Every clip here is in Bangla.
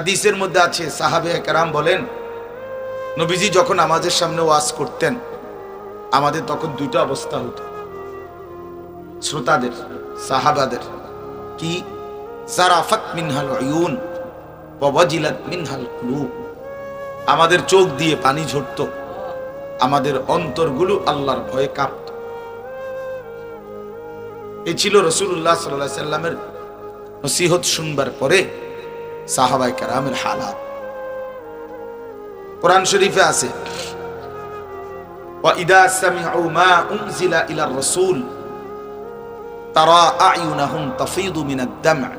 হাদিসের মধ্যে আছে, সাহাবে একরাম বলেন, নবীজি যখন আমাদের সামনে ওয়াজ করতেন, আমাদের তখন দুইটা অবস্থা হতো। শ্রোতাদের, সাহাবাদের, কি? সারাফাত মিনহাল আয়ুন ওয়াজিলাত মিনহাল কুলুব। আমাদের চোখ দিয়ে পানি ঝরতো, আমাদের অন্তরগুলো আল্লাহর ভয়ে কাঁপত। এ ছিল রসুল্লাহ সাল্লাহ সাল্লামের নসিহত শুনবার পরে সাহাবাই কারামের হালাত কোরআন শরীফে আছে وَإِذَا سَمِعُوا مَا أُنزِلَ إِلَى الرَّسُولِ تَرَى أَعْيُنَهُمْ تَفِيضُ مِنَ الدَّمْعِ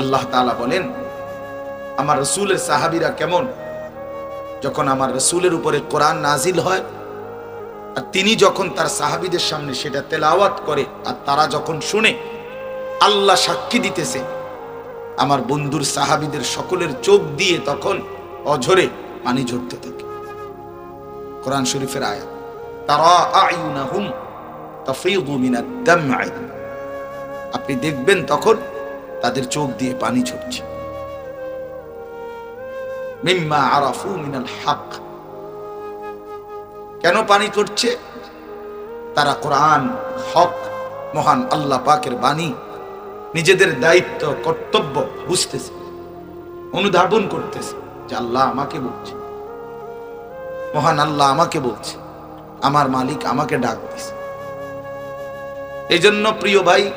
আল্লাহ তাআলা বলেন আমার রসুলের সাহাবীরা কেমন যখন আমার রসুলের উপরে কোরআন নাজিল হয় আর তিনি যখন তার সাহাবীদের সামনে সেটা তেলাওয়াত করে আর তারা যখন শুনে আল্লাহ সাক্ষী দিতেছে আমার বন্ধুর সাহাবিদের সকলের চোখ দিয়ে তখন অঝরে পানি ঝরতে থাকে। কোরআন শরীফের দাম'i। আপনি দেখবেন তখন তাদের চোখ দিয়ে পানি ঝরছে। মিনাল কেন পানি ঝরছে? তারা কোরআন, হক, মহান আল্লাহ পাকের বাণী নিজেদের দায়িত্ব, কর্তব্য বুঝতেছে, অনুধাবন করতেছে যে আল্লাহ আমাকে বলছে। মহান আল্লাহ আমাকে বলছে, আমার মালিক আমাকে ডাক দিছে। এই জন্য প্রিয় ভাই,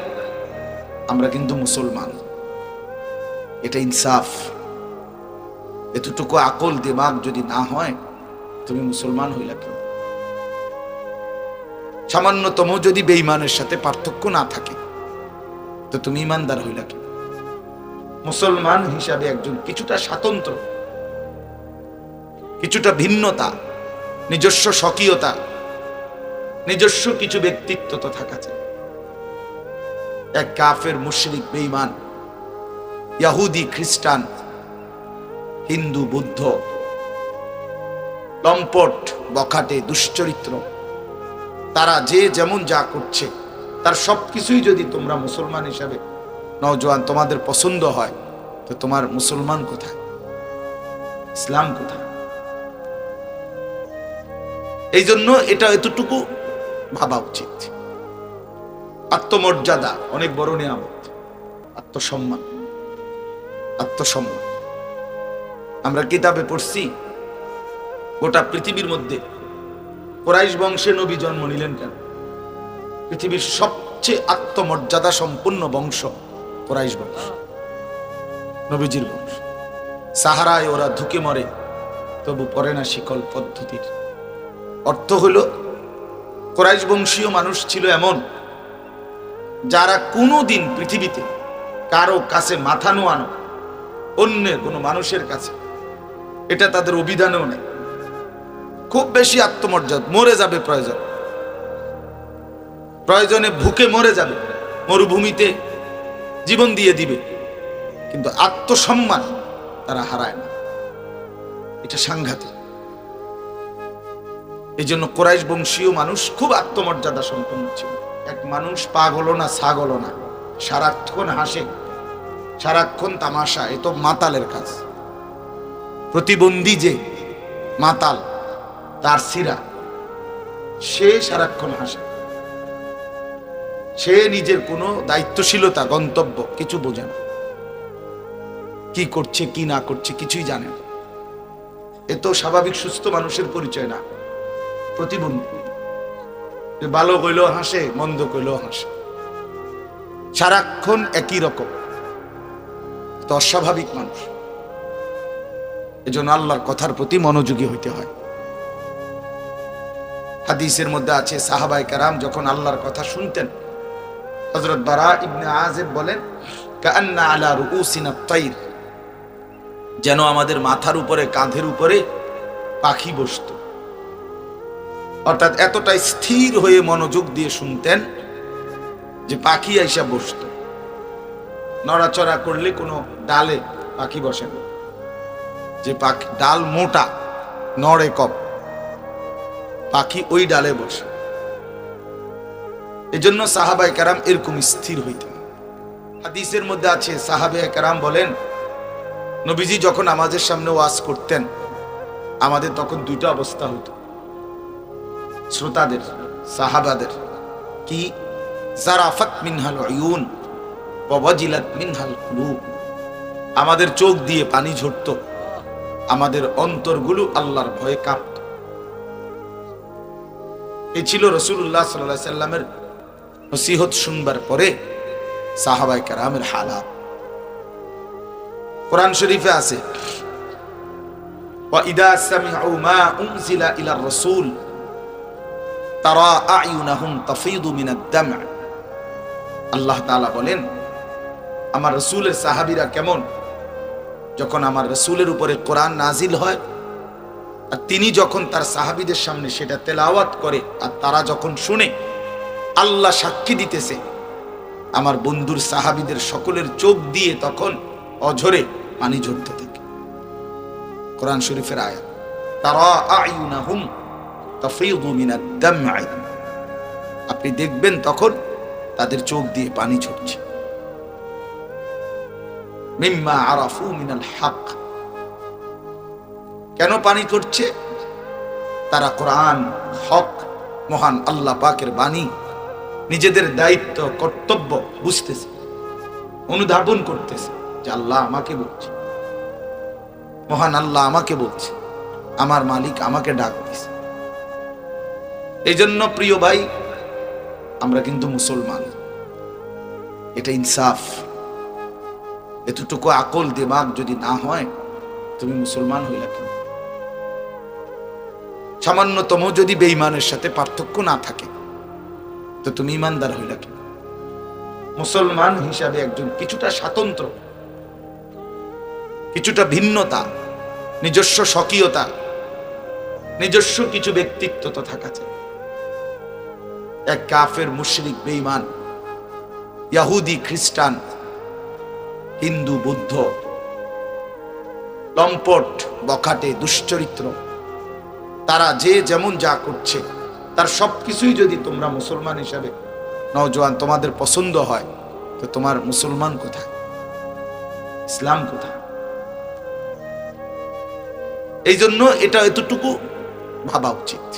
আমরা কিন্তু মুসলমান। এটা ইনসাফ। এতটুকু আকল দিমাগ যদি না হয়, তুমি মুসলমান হইলা কেন সামান্যতম যদি বেঈমানের সাথে পার্থক্য না থাকে তো তুমি ইমানদার হইলা কেন মুসলমান হিসাবে একজন কিছুটা স্বাতন্ত্র, কিছুটা ভিন্নতা, নিজস্ব স্বকীয়তা, নিজস্ব কিছু ব্যক্তিত্ব তো থাকা চাই। এক কাফের মুশরিক বেঈমান, ইয়াহুদি খ্রিস্টান, হিন্দু বুদ্ধ, লম্পট বখাটে, দুশ্চরিত্র, তারা যে যেমন যা করছে তার সবকিছুই যদি তোমরা মুসলমান হিসাবে নওজোয়ান তোমাদের পছন্দ হয়, তো তোমার মুসলমান কোথায়? ইসলাম কোথায়? এই জন্য এটা এতটুকু ভাবা উচিত। আত্মমর্যাদা অনেক বড় নিয়ামত। আত্মসম্মান। আত্মসম্মান। আমরা কিতাবে পড়ছি, গোটা পৃথিবীর মধ্যে কোরাইশ বংশে নবী জন্ম নিলেন কেন? পৃথিবীর সবচেয়ে আত্মমর্যাদা সম্পন্ন বংশ কোরাইশ বংশ, নবীজির বংশ। সাহারায় ওরা ধুকে মরে, তবু পরে না শিকল পদ্ধতির। অর্থ হলো, কোরাইশ বংশীয় মানুষ ছিল এমন, যারা কোনো দিন পৃথিবীতে কারও কাছে মাথা নোয়ানো, অন্যের কোনো মানুষের কাছে, এটা তাদের অভিধানেও নেই। খুব বেশি আত্মমর্যাদ, মরে যাবে প্রয়োজন। প্রয়োজনে ভুকে মরে যাবে, মরুভূমিতে জীবন দিয়ে দিবে। কিন্তু আত্মসম্মান তারা হারায় না। এটা সাংঘাতিক। এই জন্য কোরাইশ বংশীয় মানুষ খুব আত্মমর্যাদা সম্পন্ন ছিল। এক মানুষ পাগল না ছাগল না। সারাক্ষণ হাসে। সারাক্ষণ তামাশা, এ তো মাতালের কাজ। প্রতিবন্ধী যে মাতাল, তার সিরা সে সারাক্ষণ হাসে। সে নিজের কোনো দায়িত্বশীলতা, গন্তব্য কিছু বোঝে না। কি করছে, কি না করছে কিছুই জানে না। এ তো স্বাভাবিক সুস্থ মানুষের পরিচয় না। প্রতিবন্ধী। ভালো কইলেও হাসে, মন্দ কইলেও হাসে। সারাক্ষণ একই রকম। তো অস্বাভাবিক মানুষ। এজন্য আল্লাহর কথার প্রতি মনোযোগী হইতে হয়। হাদিসের মধ্যে আছে সাহাবাই কারাম যখন আল্লাহর কথা শুনতেন হজরত বারা ইবনে আজেব বলেন কান্না আলা রুউসিনা তাইর যেন আমাদের মাথার উপরে, কাঁধের উপরে পাখি বসত। অর্থাৎ এতটাই স্থির হয়ে মনোযোগ দিয়ে শুনতেন যে পাখি আইসা বসত। নড়াচড়া করলে কোনো ডালে পাখি বসে না। যে পাখি, ডাল মোটা, নড়ে কপ পাখি ওই ডালে বসে। এজন্য সাহাবাই কারাম এরকম স্থির হইতেন। হাদিসের মধ্যে আছে সাহাবে কারাম বলেন, নবীজি যখন আমাদের সামনে ওয়াজ করতেন, আমাদের তখন দুইটা অবস্থা হতো। শ্রোতাদের, সাহাবাদের, কি? জারাফাত মিনহাল ইউন ওয়াজিলাত মিনহাল কুলুব। আমাদের চোখ দিয়ে পানি ঝরতো, আমাদের অন্তরগুলো আল্লাহর ভয়ে কাঁপত। এ ছিল রসুল্লাহ সাল্লাহ সাল্লামের নসিহত শুনবার পরে সাহাবাই কারামের হালাত কোরআন শরীফে আছে وَإِذَا سَمِعُوا مَا أُنزِلَ إِلَى الرَّسُولِ تَرَى أَعْيُنَهُمْ تَفِيضُ مِنَ الدَّمْعِ আল্লাহ তাআলা বলেন আমার রসুলের সাহাবীরা কেমন যখন আমার রসুলের উপরে কোরআন নাজিল হয় আর তিনি যখন তার সাহাবীদের সামনে সেটা তেলাওয়াত করে আর তারা যখন শুনে আল্লাহ সাক্ষী দিতেছে। আমার বন্ধুর সাহাবিদের সকলের চোখ দিয়ে তখন অঝরে পানি ঝরতে থাকে। কোরআন শরীফের আয়াত, তারা আপনি দেখবেন তখন তাদের চোখ দিয়ে পানি ঝরছে। মিম্মা মিনাল হক। কেন পানি করছে তারা কোরআন, হক, মহান আল্লাহ পাকের বাণী নিজেদের দায়িত্ব, কর্তব্য বুঝতেছে, অনুধাবন করতেছে যে আল্লাহ আমাকে বলছে। মহান আল্লাহ আমাকে বলছে, আমার মালিক আমাকে ডাক দিছে এই জন্য প্রিয় ভাই, আমরা কিন্তু মুসলমান। এটা ইনসাফ। এতটুকু আকল দেমাগ যদি না হয়, তুমি মুসলমান হইলা কেন? সামান্যতম যদি বেঈমানের সাথে পার্থক্য না থাকে তো তুমি ইমানদার হইলা কেন মুসলমান হিসাবে একজন কিছুটা স্বাতন্ত্র, কিছুটা ভিন্নতা, নিজস্ব স্বকীয়তা, নিজস্ব কিছু ব্যক্তিত্ব তো থাকা চাই। এক কাফের মুশরিক, বেঈমান, ইয়াহুদি, খ্রিস্টান, হিন্দু, বুদ্ধ, লম্পট, বখাটে, দুশ্চরিত্র, তারা যে যেমন যা করছে তার সবকিছুই যদি তোমরা মুসলমান হিসাবে নওজোয়ান তোমাদের পছন্দ হয়, তো তোমার মুসলমান কোথায়? ইসলাম কোথায়? এই জন্য এটা এতটুকু ভাবা উচিত।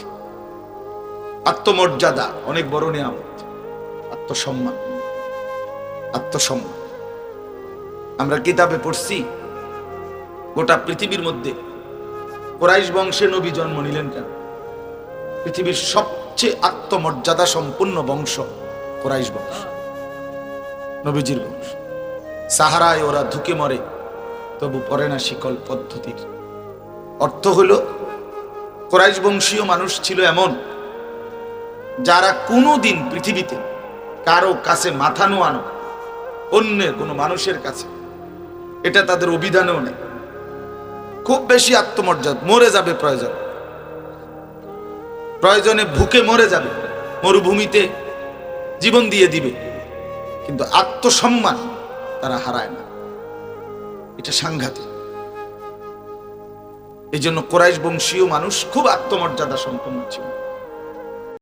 আত্মমর্যাদা অনেক বড় নিয়ামত। আত্মসম্মান। আত্মসম্মান। আমরা কিতাবে পড়ছি, গোটা পৃথিবীর মধ্যে কোরাইশ বংশে নবী জন্ম নিলেন কেন? পৃথিবীর সবচেয়ে আত্মমর্যাদা সম্পূর্ণ বংশ কোরাইশ বংশ, নবীজির বংশ। সাহারায় ওরা ধুকে মরে, তবু পরে না শিকল পদ্ধতির। অর্থ হলো, কোরাইশ বংশীয় মানুষ ছিল এমন, যারা কোনো দিন পৃথিবীতে কারও কাছে মাথা নোয়ানো, অন্যের কোনো মানুষের কাছে, এটা তাদের অভিধানেও নেই। খুব বেশি আত্মমর্যাদা, মরে যাবে প্রয়োজন। প্রয়োজনে ভুকে মরে যাবে, মরুভূমিতে জীবন দিয়ে দিবে। কিন্তু আত্মসম্মান তারা হারায় না। এটা সাংঘাতিক। এই জন্য কোরাইশ বংশীয় মানুষ খুব আত্মমর্যাদা সম্পন্ন ছিল।